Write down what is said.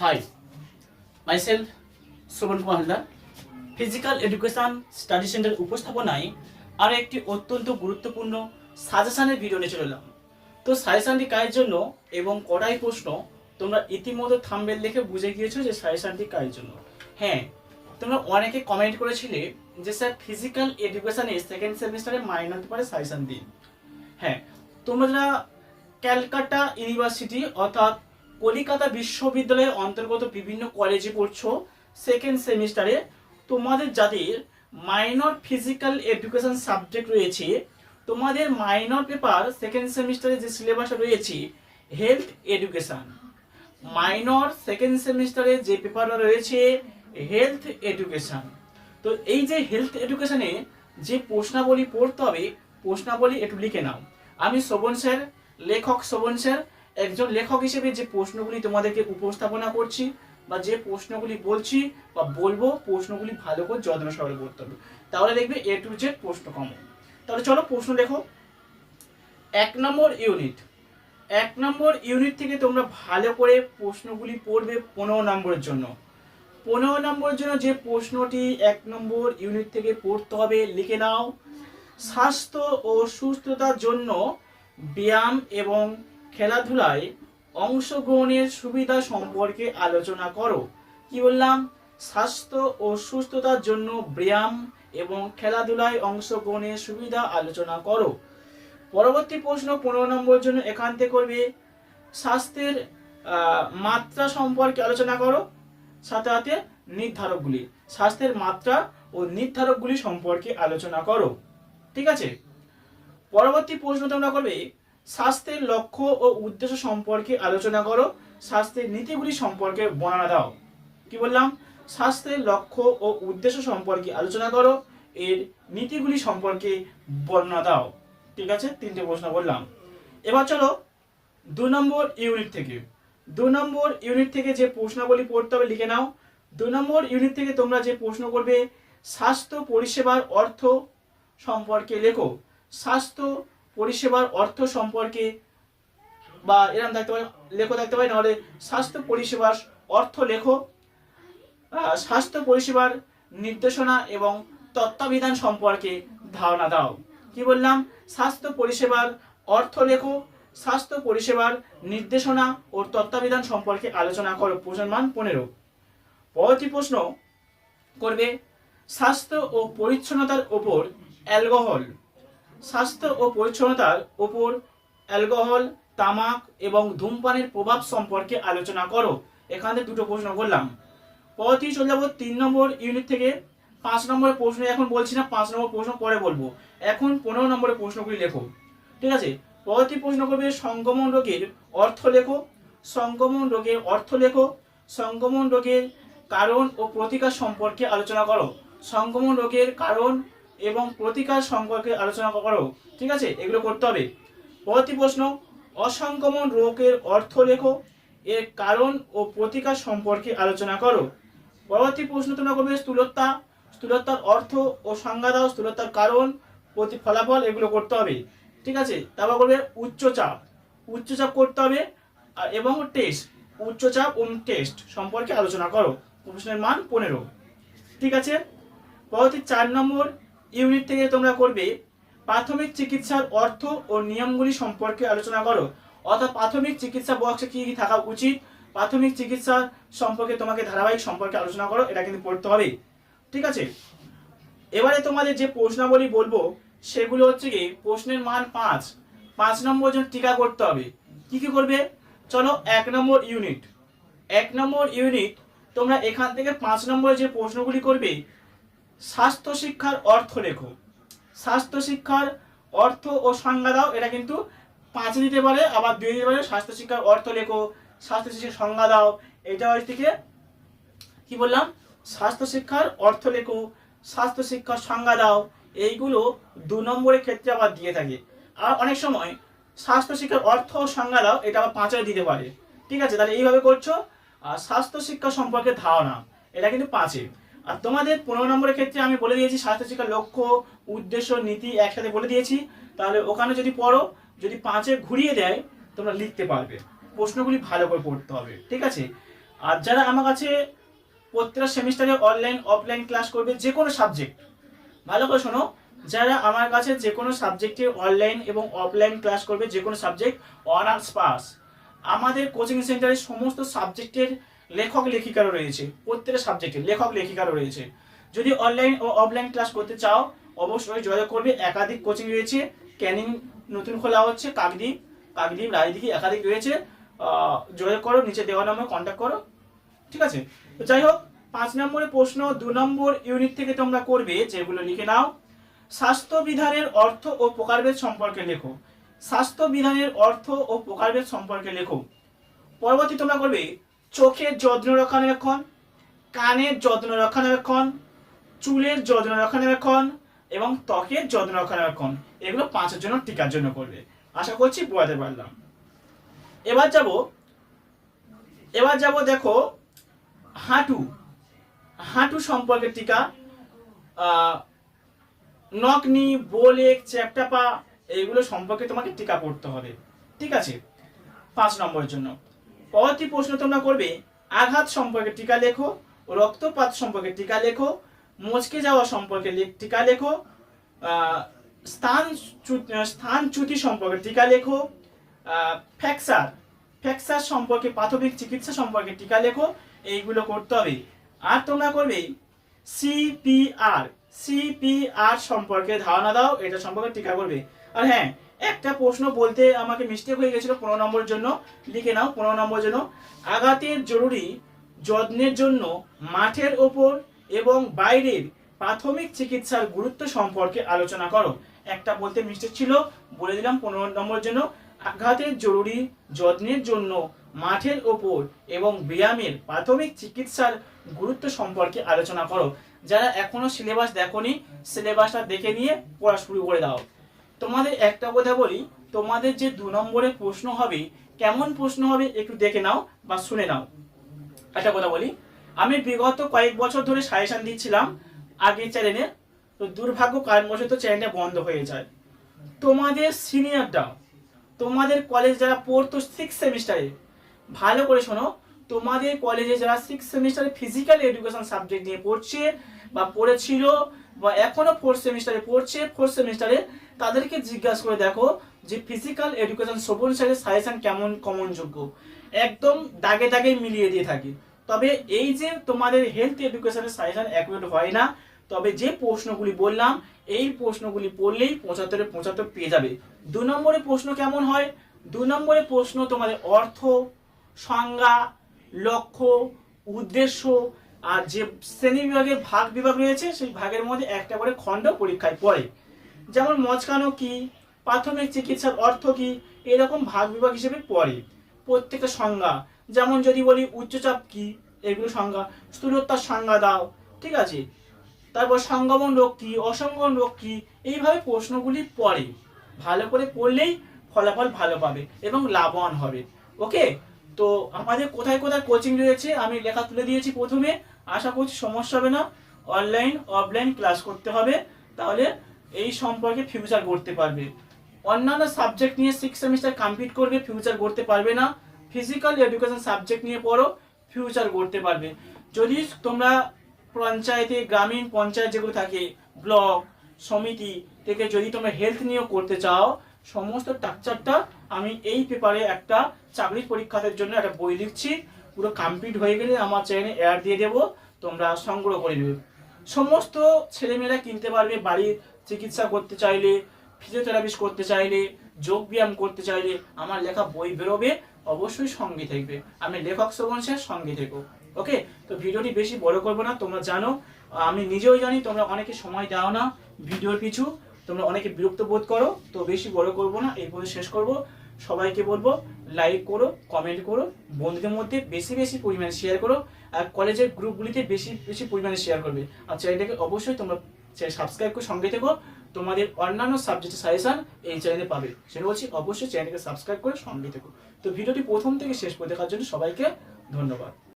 Hi, myself Shraban Kumar Haldar physical education study centre উপস্থাপনায় আরও একটি অত্যন্ত গুরুত্বপূর্ণ সাজেশানের ভিডিও নিয়ে চলে এলাম। তো সাজেশানটি কায়ের জন্য এবং কটাই প্রশ্ন তোমরা ইতিমধ্যে থাম্বেল দেখে বুঝে গিয়েছো যে সাজেশানটি কায়ের জন্য? হ্যাঁ তোমরা অনেকে কমেন্ট করেছিলে যে স্যার ফিজিক্যাল এডুকেশনে সেকেন্ড সেমিস্টারে মাইন হতে পারে সাজেশান দিন। হ্যাঁ তোমরা ক্যালকাটা ইউনিভার্সিটি অর্থাৎ কলিকাতা বিশ্ববিদ্যালয়ের অন্তর্গত বিভিন্ন কলেজে পড়ছো সেকেন্ড সেমিস্টারে তোমাদের যাদের মাইনর ফিজিক্যাল এডুকেশন সাবজেক্ট রয়েছে, তোমাদের মাইনর পেপার সেকেন্ড সেমিস্টারে যে সিলেবাস রয়েছে হেলথ এডুকেশন মাইনর সেকেন্ড সেমিস্টারে যে পেপারটা রয়েছে হেলথ এডুকেশন তো এই যে হেলথ এডুকেশনে যে প্রশ্নাবলী পড়তে হবে, প্রশ্নাবলী একটু লিখে নাও। আমি শোভন স্যার, লেখক শোভন স্যার একজন লেখক হিসেবে যে প্রশ্নগুলি তোমাদেরকে উপস্থাপনা করছি বা যে প্রশ্নগুলি বলছি বা বলব, প্রশ্নগুলি ভালো করে যত্ন সহকারে করতে হবে। তাহলে দেখবে এ টু জেড প্রশ্ন কমন তাহলে চলো প্রশ্ন দেখো। এক নম্বর ইউনিট এক নম্বর ইউনিট থেকে তোমরা ভালো করে প্রশ্নগুলি পড়বে পনেরো নম্বরের জন্য। পনেরো নম্বরের জন্য যে প্রশ্নটি এক নম্বর ইউনিট থেকে পড়তে হবে, লিখে নাও। স্বাস্থ্য ও সুস্থতার জন্য ব্যায়াম এবং খেলাধুলায় অংশগ্রহণের সুবিধা সম্পর্কে আলোচনা করো। কি বললাম? স্বাস্থ্য ও সুস্থতার জন্য ব্যায়াম এবং খেলাধুলায় অংশগ্রহণের সুবিধা আলোচনা করো। পরবর্তী প্রশ্ন পনেরো নম্বর জন্য এখান থেকে করবে। স্বাস্থ্যের মাত্রা সম্পর্কে আলোচনা করো। সাথে সাথে নির্ধারকগুলি, স্বাস্থ্যের মাত্রা ও নির্ধারকগুলি সম্পর্কে আলোচনা করো। ঠিক আছে? পরবর্তী প্রশ্ন তোমরা করবে স্বাস্থ্যের লক্ষ্য ও উদ্দেশ্য সম্পর্কে আলোচনা করো। স্বাস্থ্যের নীতিগুলি সম্পর্কে বর্ণনা দাও। কি বললাম? স্বাস্থ্যের লক্ষ্য ও উদ্দেশ্য সম্পর্কে আলোচনা করো। এর নীতিগুলি সম্পর্কে বর্ণনা দাও। ঠিক আছে? তিনটে প্রশ্ন বললাম এবার চলো দু নম্বর ইউনিট থেকে। দু নম্বর ইউনিট থেকে যে প্রশ্নাবলী পড়তে হবে লিখে নাও। দু নম্বর ইউনিট থেকে তোমরা যে প্রশ্ন করবে, স্বাস্থ্য পরিষেবার অর্থ সম্পর্কে লেখো। স্বাস্থ্য পরিষেবার অর্থ সম্পর্কে বা এরকম থাকতে পারে, লেখো থাকতে পারে, নাহলে স্বাস্থ্য পরিষেবার অর্থ লেখো। স্বাস্থ্য পরিষেবার নির্দেশনা এবং তত্ত্বাবিধান সম্পর্কে ধারণা দাও। কি বললাম? স্বাস্থ্য পরিষেবার অর্থ লেখো, স্বাস্থ্য পরিষেবার নির্দেশনা ও তত্ত্বাবিধান সম্পর্কে আলোচনা করো। প্রশ্ন মান পনেরো। পরবর্তী প্রশ্ন করবে, স্বাস্থ্য ও পরিচ্ছন্নতার ওপর অ্যালকোহল স্বাস্থ্য ও পরিচ্ছন্নতার ওপর অ্যালকোহল, তামাক এবং ধূমপানের প্রভাব সম্পর্কে আলোচনা করো। এখানে দুটো প্রশ্ন করলাম। পরবর্তী চলে যাব তিন নম্বর ইউনিট থেকে। পাঁচ নম্বরের প্রশ্ন এখন বলছি না, পাঁচ নম্বর প্রশ্ন পরে বলব। এখন পনেরো নম্বরের প্রশ্নগুলি লেখো। ঠিক আছে? পরবর্তী প্রশ্ন করবে সংক্রমণ রোগের অর্থ লেখো। সংক্রমণ রোগের অর্থ লেখো। সংক্রমণ রোগের কারণ ও প্রতিকার সম্পর্কে আলোচনা করো। সংক্রমণ রোগের কারণ এবং প্রতিকার সম্পর্কে আলোচনা করো। ঠিক আছে? এগুলো করতে হবে। পরবর্তী প্রশ্ন, অসংক্রমণ রোগের অর্থ লেখো, এর কারণ ও প্রতিকার সম্পর্কে আলোচনা করো। পরবর্তী প্রশ্ন, তোমরা করবে স্থূলতা, স্থূলতার অর্থ ও সংজ্ঞা দাও, স্থূলতার কারণ, প্রতি ফলাফল, এগুলো করতে হবে। ঠিক আছে? তারপর করবে উচ্চচাপ। উচ্চচাপ করতে হবে এবং টেস্ট উচ্চচাপ ও টেস্ট সম্পর্কে আলোচনা করো। প্রশ্নের মান পনেরো। ঠিক আছে? পরবর্তী চার নম্বর ইউনিট থেকে তোমরা করবে, প্রাথমিক চিকিৎসার অর্থ ও নিয়মগুলি সম্পর্কে আলোচনা করো। অর্থাৎ প্রাথমিক চিকিৎসা বক্সে কি কি থাকা উচিত? প্রাথমিক চিকিৎসা সম্পর্কে তোমাকে ধারাবাহিক সম্পর্কে আলোচনা করো, এটা কিন্তু পড়তে হবে। ঠিক আছে? এবারে তোমাদের যে প্রশ্নাবলী বলব, সেগুলো হচ্ছে কি, প্রশ্নের মান পাঁচ। পাঁচ নম্বর জন টিকা করতে হবে, কি কি করবে? চলো এক নম্বর ইউনিট। এক নম্বর ইউনিট, তোমরা এখান থেকে পাঁচ নম্বরে যে প্রশ্নগুলি করবে স্বাস্থ্য শিক্ষার অর্থ লেখো। স্বাস্থ্য শিক্ষার অর্থ ও সংজ্ঞা দাও, এটা কিন্তু পাঁচে দিতে পারে, আবার দুই দিতে পারে স্বাস্থ্য শিক্ষার অর্থ লেখো স্বাস্থ্য শিক্ষার সংজ্ঞা দাও। এটা হচ্ছে থেকে কি বললাম? স্বাস্থ্য শিক্ষার অর্থ লেখো স্বাস্থ্য শিক্ষার সংজ্ঞা দাও, এইগুলো দু নম্বরের ক্ষেত্রে আবার দিয়ে থাকে। আর অনেক সময় স্বাস্থ্য শিক্ষার অর্থ ও সংজ্ঞা দাও, এটা আবার পাঁচে দিতে পারে। ঠিক আছে? তাহলে এইভাবে করছ, আর স্বাস্থ্য শিক্ষা সম্পর্কে ধারণা, এটা কিন্তু পাঁচে। আর তোমাদের পনেরো নম্বরের ক্ষেত্রে আমি বলে দিয়েছি স্বাস্থ্য শিক্ষার লক্ষ্য, উদ্দেশ্য, নীতি একসাথে বলে দিয়েছি। তাহলে ওখানে যদি পড়ো, যদি পাঁচে ঘুরিয়ে দেয়, তোমরা লিখতে পারবে। প্রশ্নগুলি ভালো করে পড়তে হবে, ঠিক আছে? আর যারা আমার কাছে প্রত্যেকটা সেমিস্টারে অনলাইন অফলাইন ক্লাস করবে, যে কোনো সাবজেক্ট ভালো করে শোনো, যারা আমার কাছে যে কোনো সাবজেক্টে অনলাইন এবং অফলাইন ক্লাস করবে, যে কোনো সাবজেক্ট অনার্স পাস আমাদের কোচিং সেন্টারে সমস্ত সাবজেক্টের লেখক লেখিকারও রয়েছে, প্রত্যেকটা সাবজেক্টের লেখক লেখিকারও রয়েছে। যদি অনলাইন ও অফলাইন ক্লাস করতে চাও, অবশ্যই যোগাযোগ করবে, একাধিক কোচিং রয়েছে ক্যানিং নতুন খোলা হচ্ছে, কাকদ্বীপ কাকদ্বীপ রায়দিঘি একাধিক রয়েছে যোগাযোগ করো, নিচে দেওয়া নম্বরে কন্ট্যাক্ট করো, ঠিক আছে? তো যাই হোক, পাঁচ নম্বরের প্রশ্ন, দু নম্বর ইউনিট থেকে তোমরা করবে, যেগুলো লিখে নাও, স্বাস্থ্য বিধানের অর্থ ও প্রকারভেদ সম্পর্কে লেখো, স্বাস্থ্য বিধানের অর্থ ও প্রকারভেদ সম্পর্কে লেখো, পরবর্তী তোমরা করবে চোখের যত্ন রক্ষণাবেক্ষণ কানের যত্ন রক্ষণাবেক্ষণ চুলের যত্ন রক্ষণাবেক্ষণ এবং ত্বকের যত্ন রক্ষণাবেক্ষণ এগুলো পাঁচের জন্য টিকার জন্য করবে। আশা করছি বোঝাতে পারলাম। এবার যাব এবার যাব দেখো, হাঁটু। হাঁটু সম্পর্কে টিকা নকনি বোলেক চ্যাপটাপা এইগুলো সম্পর্কে তোমাকে টিকা পড়তে হবে। ঠিক আছে? পাঁচ নম্বরের জন্য। পরবর্তী প্রশ্ন তোমরা করবে, আঘাত সম্পর্কে টিকা লেখো, রক্তপাত সম্পর্কে টিকা লেখো, মচকে যাওয়া সম্পর্কে টিকা লেখো স্থান স্থান সম্পর্কে টিকা লেখো ফ্র্যাকচার ফ্র্যাকচার সম্পর্কে প্রাথমিক চিকিৎসা সম্পর্কে টিকা লেখো, এইগুলো করতে হবে। আর তোমরা করবে সিপিআর সিপিআর সম্পর্কে ধারণা দাও, এটা সম্পর্কে টিকা করবে। আর হ্যাঁ একটা প্রশ্ন বলতে আমাকে মিস্টেক হয়ে গেছিল পনেরো নম্বরের জন্য। লিখে নাও পনেরো নম্বরের জন্য। আঘাতের জরুরি যত্নের জন্য মাঠের ওপর এবং বাইরের প্রাথমিক চিকিৎসার গুরুত্ব সম্পর্কে আলোচনা করো। একটা বলতে মিস্টেক ছিল, বলে দিলাম পনেরো নম্বরের জন্য। আঘাতের জরুরি যত্নের জন্য মাঠের ওপর এবং ব্যায়ামের প্রাথমিক চিকিৎসার গুরুত্ব সম্পর্কে আলোচনা করো। যারা এখনও সিলেবাস দেখোনি সিলেবাসটা দেখে নিয়ে পড়া শুরু করে দাও। তোমাদের একটা কথা বলি, তোমাদের যে দু নম্বরে প্রশ্ন হবে, কেমন প্রশ্ন হবে একটু দেখে নাও বা শুনে নাও। একটা কথা বলি, আমি বিগত কয়েক বছর ধরে সাজেশন দিচ্ছিলাম আগের চ্যানেলে, তো দুর্ভাগ্য কারণবশত চ্যানেলটা বন্ধ হয়ে যায়। তোমাদের সিনিয়রটা তোমাদের কলেজ যারা পড়তো সিক্স সেমিস্টারে ভালো করে শোনো, তোমাদের কলেজে যারা সিক্স সেমিস্টারে ফিজিক্যাল এডুকেশন সাবজেক্ট নিয়ে পড়ছে বা পড়েছিল বা এখনও ফোর্থ সেমিস্টারে পড়ছে ফোর্থ সেমিস্টারে তাদেরকে জিজ্ঞাসা করে দেখো যে ফিজিক্যাল এডুকেশন শোভন স্যারের সাজেশন কেমন কমন যোগ্য? একদম দাগে দাগে মিলিয়ে দিয়ে থাকি। তবে এই যে তোমাদের হেলথ এডুকেশনের সাজেশন অ্যাকুরেট হয় না, তবে যে প্রশ্নগুলি বললাম, এই প্রশ্নগুলি পড়লেই পঁচাত্তরে পঁচাত্তর পেয়ে যাবে। দু নম্বরে প্রশ্ন কেমন হয়? দু নম্বরে প্রশ্ন তোমাদের অর্থ, সংজ্ঞা, লক্ষ্য, উদ্দেশ্য আর যে শ্রেণি বিভাগের ভাগ বিভাগ রয়েছে, সেই ভাগের মধ্যে একটা করে খণ্ড পরীক্ষায় পড়ে। যেমন মচকানো কি, প্রাথমিক চিকিৎসার অর্থ কি, এরকম ভাগ বিভাগ হিসেবে পড়ে। প্রত্যেকটা সংজ্ঞা, যেমন যদি বলি উচ্চচাপ কি, এগুলো সংজ্ঞা, স্থূলতার সংজ্ঞা দাও, ঠিক আছে? তারপর সংগমন রোগ কি অসংগমন রোগ কি, এইভাবে প্রশ্নগুলি পড়ে। ভালো করে পড়লেই ফলাফল ভালো পাবে এবং লাভবান হবে। ওকে? তো আমাদের কোথায় কোথায় কোচিং রয়েছে, আমি লেখা তুলে দিয়েছি প্রথমে। আশা করছি সমস্যা হবে না। অনলাইন অফলাইন ক্লাস করতে হবে। তাহলে এই সম্পর্কে ফিউচার করতে পারবে। অন্যান্য সাবজেক্ট নিয়ে সিক্স সেমিস্টার কমপ্লিট করবে ফিউচার করতে পারবে না। ফিজিক্যাল এডুকেশন সাবজেক্ট নিয়ে পড়ো ফিউচার করতে পারবে। যদি তোমরা পঞ্চায়েতে, গ্রামীণ পঞ্চায়েত যেগুলো থাকে, ব্লক, সমিতি থেকে যদি তোমরা হেলথ নিয়েও করতে চাও, সমস্ত স্ট্রাকচারটা আমি এই পেপারে একটা চাকরির পরীক্ষাদের জন্য একটা বই লিখছি। পুরো কমপ্লিট হয়ে গেলে আমার চ্যানেলে অ্যাড দিয়ে দেবো। তোমরা সংগ্রহ করে নেবে। সমস্ত ছেলেমেয়েরা কিনতে পারবে, বাড়ির চিকিৎসা করতে চাইলে ফিজিওথেরাপিস্ট করতে চাইলে, যোগ ব্যায়াম করতে চাইলে আমার লেখা বই বেরোবে, অবশ্যই সঙ্গে থাকবে। আমি লেখক শ্রবণ স্যার, সঙ্গে থেকো। ওকে তো ভিডিওটি বেশি বড় করব না, তোমরা জানো। আমি নিজেও জানি, তোমরা অনেকে সময় দাও না ভিডিওর পিছু। তোমরা অনেকে বিরক্ত বোধ করো, তো বেশি বড় করব না, এই পর্যন্ত শেষ করব। সবাইকে বলব লাইক করো কমেন্ট করো, বন্ধুদের মধ্যে বেশি বেশি পরিমাণে শেয়ার করো, আর কলেজের গ্রুপগুলিতে বেশি বেশি পরিমাণে শেয়ার করবে। আর চ্যানেলটাকে অবশ্যই তোমরা সাবস্ক্রাইব করে সঙ্গে থেকো, তোমাদের অন্যান্য সাবজেক্টের সাজেশন এই চ্যানেলে পাবে। সেটা বলছি, অবশ্যই চ্যানেলকে সাবস্ক্রাইব করে সঙ্গে থেকো। তো ভিডিওটি প্রথম থেকে শেষ করে দেখার জন্য সবাইকে ধন্যবাদ।